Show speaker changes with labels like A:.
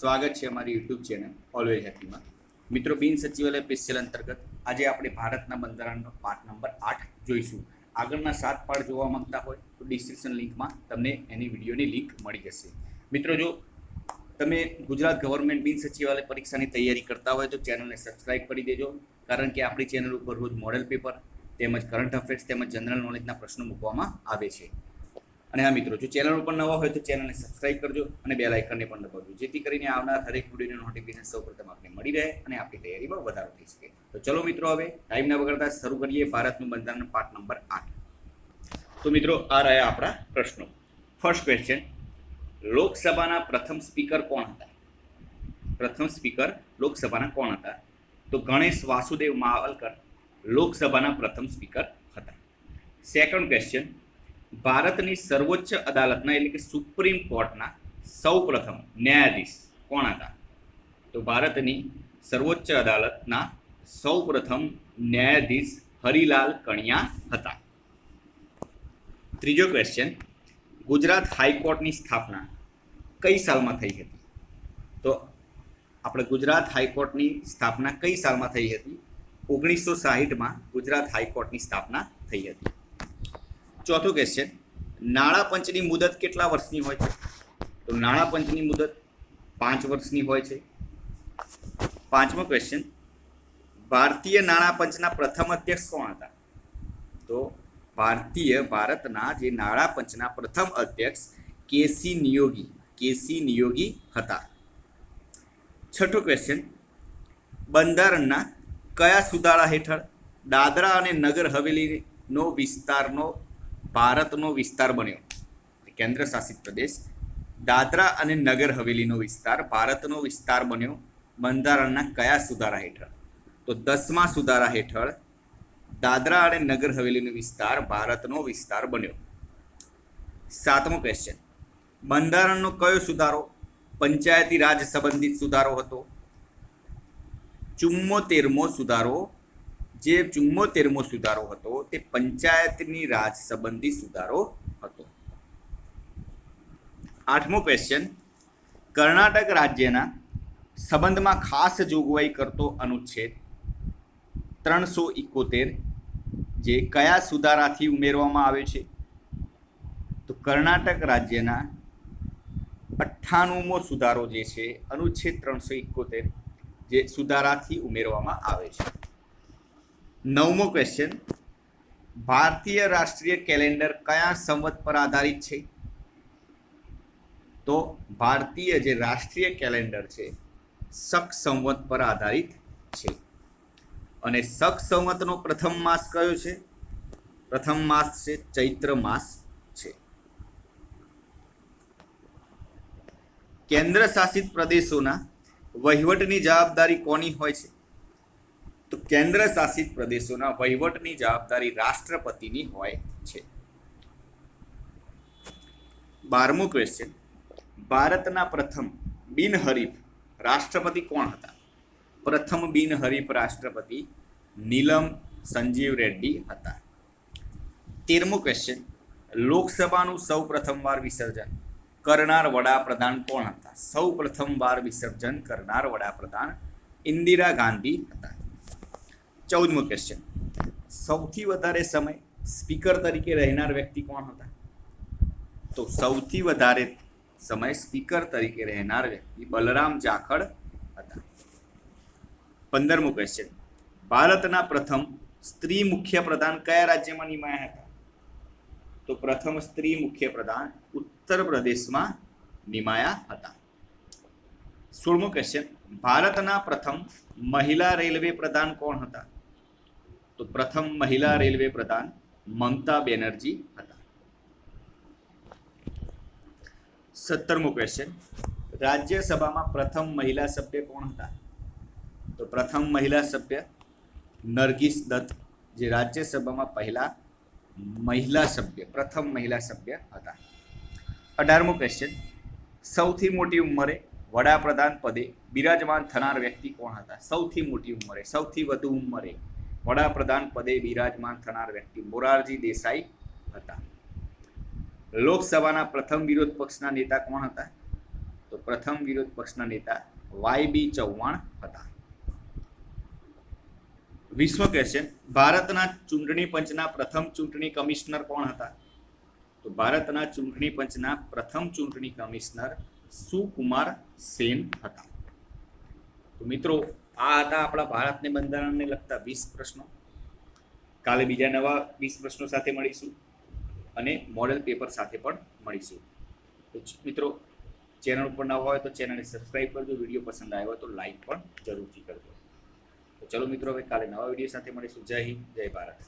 A: સ્વાગત છે અમારી યુટ્યુબ ચેનલ ઓલવેઝ હેપીમાં મિત્રો, બિન સચિવાલય સ્પેશિયલ અંતર્ગત આજે આપણે ભારતના બંધારણનો પાઠ નંબર આઠ જોઈશું. આગળના સાત પાઠ જોવા માંગતા હોય તો ડિસ્ક્રિપ્શન લિંકમાં તમને એની વિડીયોની લિંક મળી જશે. મિત્રો, જો તમે ગુજરાત ગવર્મેન્ટ બિન સચિવાલય પરીક્ષાની તૈયારી કરતા હોય તો ચેનલને સબસ્ક્રાઇબ કરી દેજો. કારણ કે આપણી ચેનલ ઉપર રોજ મોડેલ પેપર તેમજ કરંટ અફેર્સ તેમજ જનરલ નોલેજના પ્રશ્નો મૂકવામાં આવે છે. અને હા મિત્રો, જો ચેનલ ઉપર નવા હોય તો ચેનલને સબસ્ક્રાઇબ કરજો અને બે લાઇકનને પણ દબાવજો. જેથી કરીને આવનાર હરેક વિડીયોની નોટિફિકેશન સૌપ્રથમ આપને મળી રહે અને આપણી તૈયારીમાં વધારો થઈ શકે. તો ચલો મિત્રો, હવે ટાઈમ ના બગાડતા શરૂ કરીએ ભારતનું બંધારણ પાઠ નંબર આઠ. તો મિત્રો, આ રહ્યા આપણા પ્રશ્નો. ફર્સ્ટ ક્વેશ્ચન લોકસભાના પ્રથમ સ્પીકર કોણ હતા? પ્રથમ સ્પીકર લોકસભાના કોણ હતા? તો ગણેશ વાસુદેવ માવલકર લોકસભાના પ્રથમ સ્પીકર હતા. સેકન્ડ ક્વેશ્ચન ભારતની સર્વોચ્ચ અદાલતના એટલે કે સુપ્રીમ કોર્ટના સૌ પ્રથમ ન્યાયાધીશ કોણ હતા? તો ભારતની સર્વોચ્ચ અદાલતના સૌ પ્રથમ ન્યાયાધીશ હરિલાલ કણિયા હતા. ત્રીજો ક્વેશ્ચન ગુજરાત હાઈકોર્ટની સ્થાપના કઈ સાલમાં થઈ હતી? તો આપણે ગુજરાત હાઈકોર્ટની સ્થાપના કઈ સાલમાં થઈ હતી? ઓગણીસો સાહીઠમાં ગુજરાત હાઈકોર્ટની સ્થાપના થઈ હતી. ચોથો ક્વેશ્ચન નાણાં પંચની મુદત કેટલા વર્ષની હોય છે? તો નાણાં પંચની મુદત પાંચ વર્ષની હોય છે. પાંચમો ક્વેશ્ચન ભારતીય નાણાં પંચના પ્રથમ અધ્યક્ષ કોણ હતા? તો ભારતીય ભારતના જે નાણાં પંચના પ્રથમ અધ્યક્ષ કેસી નિયોગી કેસી નિયોગી હતા. છઠ્ઠો ક્વેશ્ચન બંધારણના કયા સુધારા હેઠળ દાદરા અને નગર હવેલીનો વિસ્તારનો ભારતનો વિસ્તાર બન્યો. કેન્દ્ર શાસિત પ્રદેશ. દાદરા અને નગર હવેલીનો વિસ્તાર ભારતનો વિસ્તાર બન્યો. બંધારણના કયા સુધારા હેઠળ? તો દસમા સુધારા હેઠળ દાદરા અને નગર હવેલીનો વિસ્તાર ભારતનો વિસ્તાર બન્યો. સાતમો ક્વેશ્ચન બંધારણનો કયો સુધારો? પંચાયતી રાજ સંબંધિત સુધારો હતો. ચુમ્મોતેરમો સુધારો જે ચુમ્મોતેરમો સુધારો હતો, તે પંચાયતની રાજ સંબંધી સુધારો હતો. આઠમો ક્વેશ્ચન કર્ણાટક રાજ્યના સંબંધમાં ખાસ જોગવાઈ કરતો અનુચ્છેદ ત્રણસો ઇકોતેર, જે કયા સુધારાથી ઉમેરવામાં આવ્યો છે? તો કર્ણાટક રાજ્યના અઠ્ઠાણુંમો સુધારો જે છે, અનુચ્છેદ ત્રણસો ઇકોતેર, જે સુધારાથી ઉમેરવામાં આવે છે. નવમો ક્વેશ્ચન ભારતીય રાષ્ટ્રીય કેલેન્ડર કયા સંવત પર આધારિત છે? તો ભારતીય જે રાષ્ટ્રીય કેલેન્ડર છે શક સંવત પર આધારિત છે. અને શક સંવતનો પ્રથમ માસ કયો છે? પ્રથમ માસ છે ચૈત્ર માસ છે. કેન્દ્ર શાસિત પ્રદેશોના વહીવટની જવાબદારી કોની હોય છે? તો કેન્દ્ર શાસિત પ્રદેશોના વહીવટની જવાબદારી રાષ્ટ્રપતિની હોય છે. બારમો ક્વેશ્ચન ભારતના પ્રથમ બિનહરીફ રાષ્ટ્રપતિ કોણ હતા? પ્રથમ બિનહરીફ રાષ્ટ્રપતિ નીલમ સંજીવ રેડ્ડી હતા. તેરમો ક્વેશ્ચન લોકસભાનું સૌ પ્રથમવાર વિસર્જન કરનાર વડાપ્રધાન કોણ હતા? સૌ પ્રથમવાર વિસર્જન કરનાર વડાપ્રધાન ઇન્દિરા ગાંધી હતા. ચૌદમો ક્વેશ્ચન સૌથી વધારે સમય સ્પીકર તરીકે રહેનાર વ્યક્તિ કોણ હતા? તો સૌથી વધારે સમય સ્પીકર તરીકે રહેનાર વ્યક્તિ બલરામ જાખડ હતા. પંદરમો ક્વેશ્ચન ભારતના પ્રથમ સ્ત્રી મુખ્ય પ્રધાન કયા રાજ્યમાં નિમાયા હતા? તો પ્રથમ સ્ત્રી મુખ્ય પ્રધાન ઉત્તર પ્રદેશમાં નિમાયા હતા. સોળમો ક્વેશ્ચન ભારતના પ્રથમ મહિલા રેલવે પ્રધાન કોણ હતા? તો પ્રથમ મહિલા રેલવે પ્રધાન મમતા બેનર્જી હતા. સત્તરમો ક્વેશ્ચન રાજ્યસભામાં પ્રથમ મહિલા સભ્ય કોણ હતા? તો પ્રથમ મહિલા સભ્ય નરગીસ દત્ત, જે રાજ્યસભામાં પહેલા મહિલા સભ્ય, પ્રથમ મહિલા સભ્ય હતા. અઢારમો ક્વેશ્ચન સૌથી મોટી ઉંમરે વડાપ્રધાન પદે બિરાજમાન થનાર વ્યક્તિ કોણ હતા? સૌથી મોટી ઉંમરે, સૌથી વધુ ઉંમરે વડાપ્રધાન પદે બિરાજમાન થનાર વ્યક્તિ મોરારજી દેસાઈ હતા. લોકસભાના પ્રથમ વિરોધ પક્ષના નેતા કોણ હતા? તો પ્રથમ વિરોધ પક્ષના નેતા વાય બી ચૌહાણ હતા. વિશ્વ ક્વેશ્ચન ભારતના ચૂંટણી પંચના પ્રથમ ચૂંટણી કમિશનર કોણ હતા? તો ભારતના ચૂંટણી પંચના પ્રથમ ચૂંટણી કમિશનર સુકુમાર સેન હતા. તો મિત્રો આ હતા આપણા ભારતને બંધારણને લગતા વીસ પ્રશ્નો. કાલે બીજા નવા વીસ પ્રશ્નો સાથે મળીશું અને મોડેલ પેપર સાથે પણ મળીશું. મિત્રો ચેનલ ઉપર નવા હોય તો ચેનલને સબસ્ક્રાઈબ કરજો વીડિયો પસંદ આવ્યો તો લાઈક પણ જરૂરથી કરજો. તો ચલો મિત્રો, હવે કાલે નવા વીડિયો સાથે મળીશું. જય હિન્દ, જય ભારત.